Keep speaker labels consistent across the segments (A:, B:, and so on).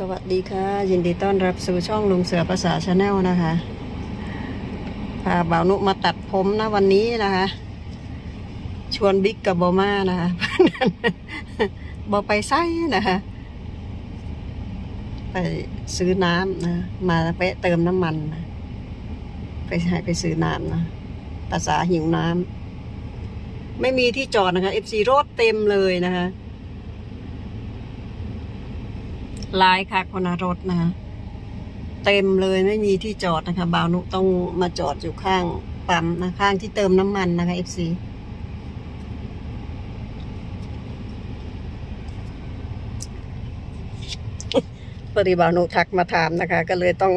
A: สวัสดีค่ะ ยินดีต้อนรับสู่ช่องลุงเสือภาษาชาแนลนะคะพาบ่าวนุมาตัดผมนะวันนี้นะคะ ชวนบิ๊กกับบอมานะคะบอไปไส้นะคะ ไปซื้อน้ำนะมาไปเติมน้ำมันนะไปให้ไปซื้อน้ำนะภาษาหิวน้ำไม่มีที่จอดนะคะ FC รถเต็มเลยนะคะ ลายค่ะคนรถนะคะเต็มเลยไม่มีที่จอดนะคะบาวนุต้องมาจอดอยู่ข้างปั๊มนะข้างที่เติมน้ำมันนะคะ FC พอดีบาวนุทักมาถามนะคะ ก็เลยต้อง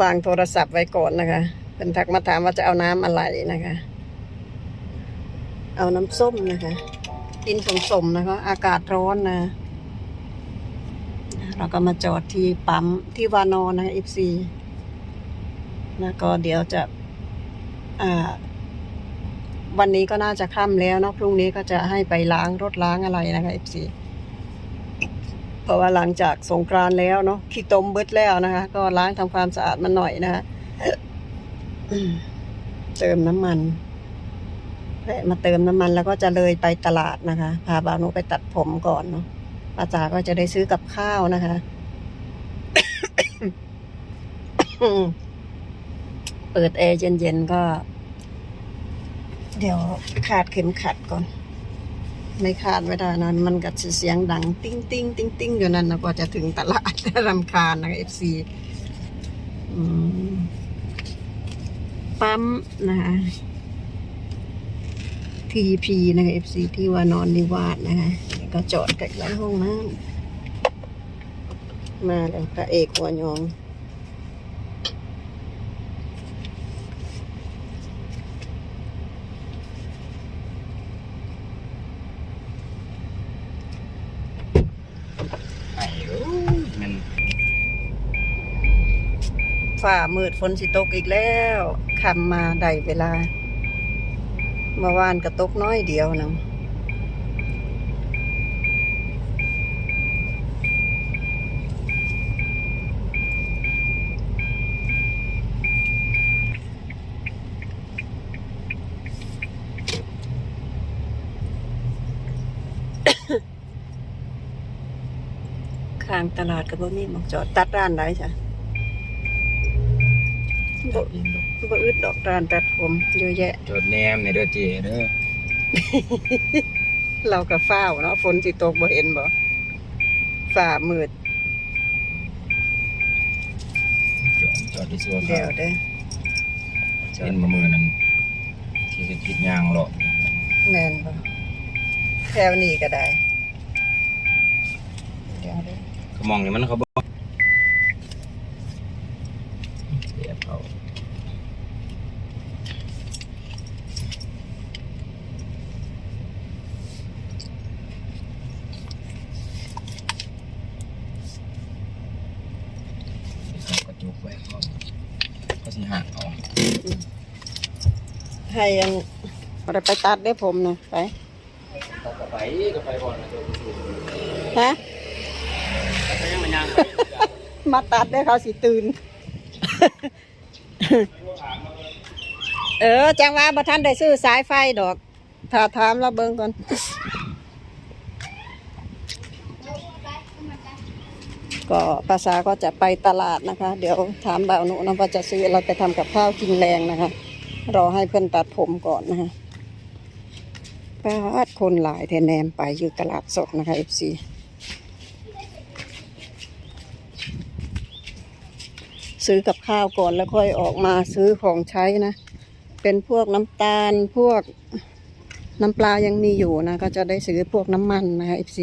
A: วางโทรศัพท์ไว้ก่อนนะคะเป็นทักมาถามว่าจะเอาน้ำอะไรนะคะ เอาน้ำส้มนะคะ กินสมๆนะคะ อากาศร้อนนะ เราก็มาจอดที่ปั๊มที่วานอนนะ FC แล้วก็เดี๋ยวจะอ่าวันนี้ก็น่าจะค่ำแล้วเนาะพรุ่งนี้ก็จะให้ไปล้างรถล้างอะไรนะคะ FC เพราะว่าหลังจากสงกรานแล้วเนาะขี้ตมเบิดแล้วนะคะ ก็ล้างทำความสะอาดมันหน่อยนะคะเติมน้ำมันแวะมาเติมน้ำมันแล้วก็จะเลยไปตลาดนะคะ พาบาวนุไปตัดผมก่อนเนาะ ป้าจ๋าก็จะได้ซื้อกับข้าวนะคะ เปิดแอร์เย็นๆก็ เดี๋ยวขาดเข็มขัดก่อน ไม่ขาดไม่ได้นะมันก็จะเสียงดัง ติ้งติ้งติ้งติ้งอยู่นั่นนะกว่าจะถึงตลาดรำคาญนะเอฟซีปั๊มนะคะทีพีนะคะเอฟซีที่ว่านอนนิวาสนะคะ ก็จอดใกล้ๆห้องน้ำมาแล้วพระเอกหัวยอง
B: ไอ้โอ้ยมัน
A: ฝ่ามืดฝนสิตกอีกแล้วคำมาได้เวลาเมื่อวานก็ตกน้อยเดียวนึง ข้างตลาดก็บ่มีหมองจอดตัดร้านได้จ้ะ
B: จอดเองดอก
A: บ่อึดดอกร้านตัดผมเยอะแยะ
B: จอดแนมในเด้อเจเด้อ
A: เราก็เฝ้าวเนาะฝนสิตกบ่เห็นบ่ฝ่ามืด
B: จอดจอดที่สัว
A: เดี๋
B: ขา
A: ยว
B: ว
A: เด้อจอ
B: เห็
A: ด
B: นมามือนั้นที่จะคิดยางหรอก
A: แม่นบ่แถวนี้ก็ได้เดี๋ยวเด้อ
B: เขา มองนี่มันเขาบอกเสียเขาเขากระจุกไว้เขาเขาสิหักเอา
A: ให้ยังบ่ได้ไปตัดได้ผมนะไป
B: ก็ไปก็ไปก่อนนะ
A: ฮะ
B: ไปยังมันยัง
A: มาตัดได้เขาสิตื่น เออ จังว่าบ่ทันได้ซื้อสายไฟดอก ถ้าถามเราเบิ่งก่อนก็ภาษาก็จะไปตลาดนะคะ เดี๋ยวถามบ่าวหนุนะว่าจะซื้ออะไรไปทำกับข้าวกินแรงนะคะ รอให้เพื่อนตัดผมก่อนนะคะป้าดคนหลายแทนแนมไปอยู่ตลาดสดนะคะ FC ซื้ ซื้อกับข้าวก่อนแล้วค่อยออกมาซื้อของใช้นะ เป็นพวกน้ำตาลพวกน้ำปลายังมีอยู่นะ ก็จะได้ซื้อพวกน้ำมันนะคะ FC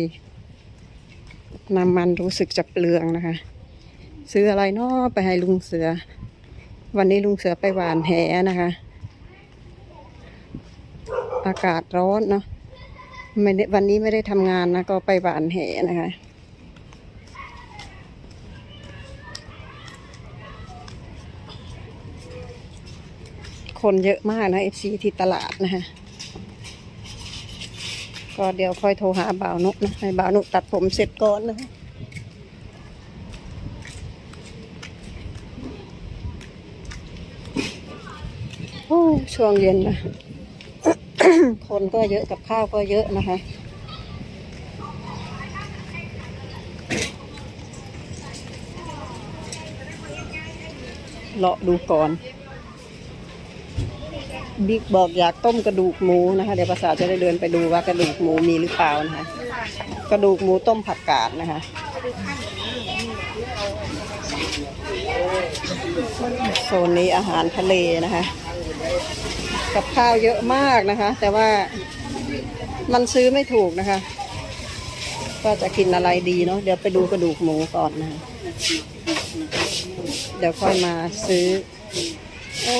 A: น้ำมันรู้สึกจะเปลืองนะคะ ซื้ออะไรเนาะไปให้ลุงเสือ วันนี้ลุงเสือไปหวานแหนะคะ อากาศร้อนเนาะวันนี้ไม่ได้ทำงานนะก็ไปหวานแหนะคะ คนเยอะมากนะเอฟซีที่ตลาดนะคะก็เดี๋ยวค่อยโทรหาบ่าวนุนะให้บ่าวนุตัดผมเสร็จก่อนนะคะโอ้ช่วงเย็นนะ คนก็เยอะกับข้าวก็เยอะนะคะเลาะดูก่อน บิ๊กบอกอยากต้มกระดูกหมูนะคะ เดี๋ยวภาษาจะได้เดินไปดูว่ากระดูกหมูมีหรือเปล่านะคะ กระดูกหมูต้มผักกาดนะคะโซนนี้อาหารทะเลนะคะ กับข้าวเยอะมากนะคะ แต่ว่ามันซื้อไม่ถูกนะคะ ก็จะกินอะไรดีเนาะเดี๋ยวไปดูกระดูกหมูก่อนนะคะเดี๋ยวค่อยมาซื้อโอ้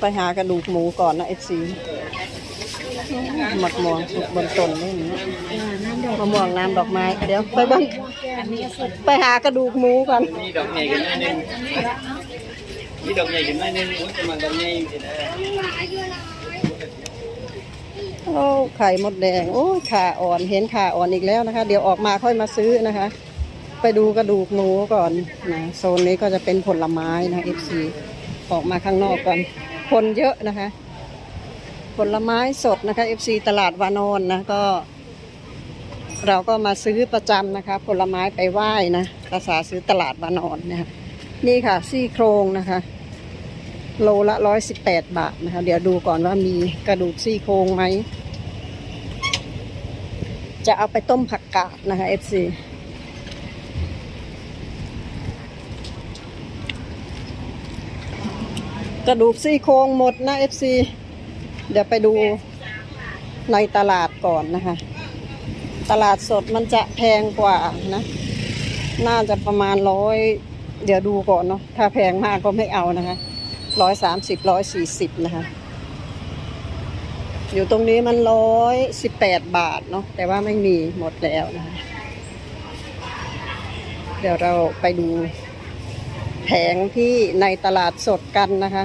A: ไปหากระดูกหมูก่อนนะเอฟซีหมักม่วงสุกบนต้นนี่นะมะม่วงน้ำดอกไม้ เดี๋ยวไปเบ้างไปหากระดูกหมูก่อน
B: มีดอกใหญ่กันหน่อยหนึงมีดอกใหญ่กันหน่อยหนึงอุ้ยจะมาดอกใหญ่อยู่ที่ไหน
A: โอ้ไข่มดแดง โอ้ขาอ่อนเห็นขาอ่อนอีกแล้วนะคะ เดี๋ยวออกมาค่อยมาซื้อนะคะ ไปดูกระดูกหมูก่อนนะโซนนี้ก็จะเป็นผลไม้นะเอฟซีออกมาข้างนอกก่อน คนเยอะนะคะ ผลไม้สดนะคะเอฟซีตลาดวานอนนะก็ เราก็มาซื้อประจำนะคะ ผลไม้ไปไหว้นะภาษาซื้อตลาดวานอนนะคะนี่ค่ะซี่โครงนะคะ โลละร้อยสิบแปดบาทนะคะ เดี๋ยวดูก่อนว่ามีกระดูกซี่โครงไหม จะเอาไปต้มผักกาดนะคะ FC กระดูกซี่โครงหมดนะ FC เดี๋ยวไปดูในตลาดก่อนนะคะ ตลาดสดมันจะแพงกว่านะ น่าจะประมาณร้อยเดี๋ยวดูก่อนเนาะถ้าแพงมากก็ไม่เอานะคะร้อยสามสิบร้อยสี่สิบนะคะ อยู่ตรงนี้มันร้อยสิบแปดบาทเนาะแต่ว่าไม่มีหมดแล้วนะคะ เดี๋ยวเราไปดู แผงที่ในตลาดสดกันนะคะ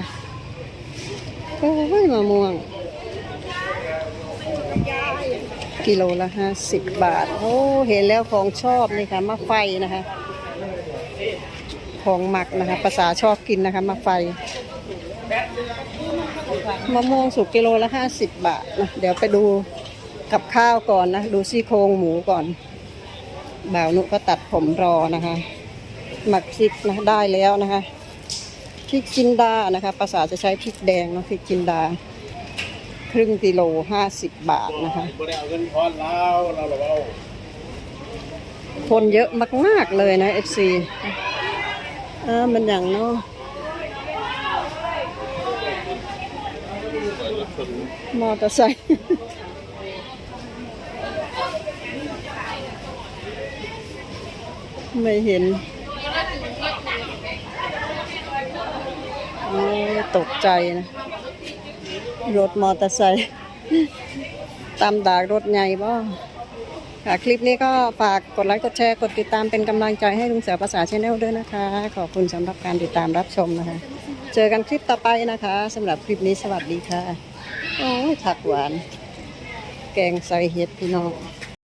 A: โอ้ยมะม่วง กิโลละห้าสิบบาท โอ้เห็นแล้วของชอบเลยค่ะมะไฟนะคะ ของหมักนะคะภาษาชอบกินนะคะมะไฟมะม่วงสุกกิโลละห้าสิบบาทนะเดี๋ยวไปดูกับข้าวก่อนนะ ดูซี่โครงหมูก่อน บ่าวนุก็ตัดผมรอนะคะ หมักพริกนะได้แล้วนะคะพริกจินดานะคะภาษาจะใช้พริกแดงนะพริกจินดา ครึ่งกิโลห้าสิบบาทนะคะคนเยอะมากๆเลยนะเอฟซีเออมันอย่างเนาะมอเตอร์ไซค์ไม่เห็นโอ้ย ตกใจนะ รถมอเตอร์ไซค์ตามดากรถใหญ่บ่ค่ะคลิปนี้ก็ฝากกดไลค์กดแชร์กดติดตามเป็นกำลังใจให้ลุงเสือภาษาชแนลด้วยนะคะ ขอบคุณสำหรับการติดตามรับชมนะคะ เจอกันคลิปต่อไปนะคะสำหรับคลิปนี้สวัสดีค่ะ โอ้ยผักหวาน แกงใส่เห็ดพี่น้อง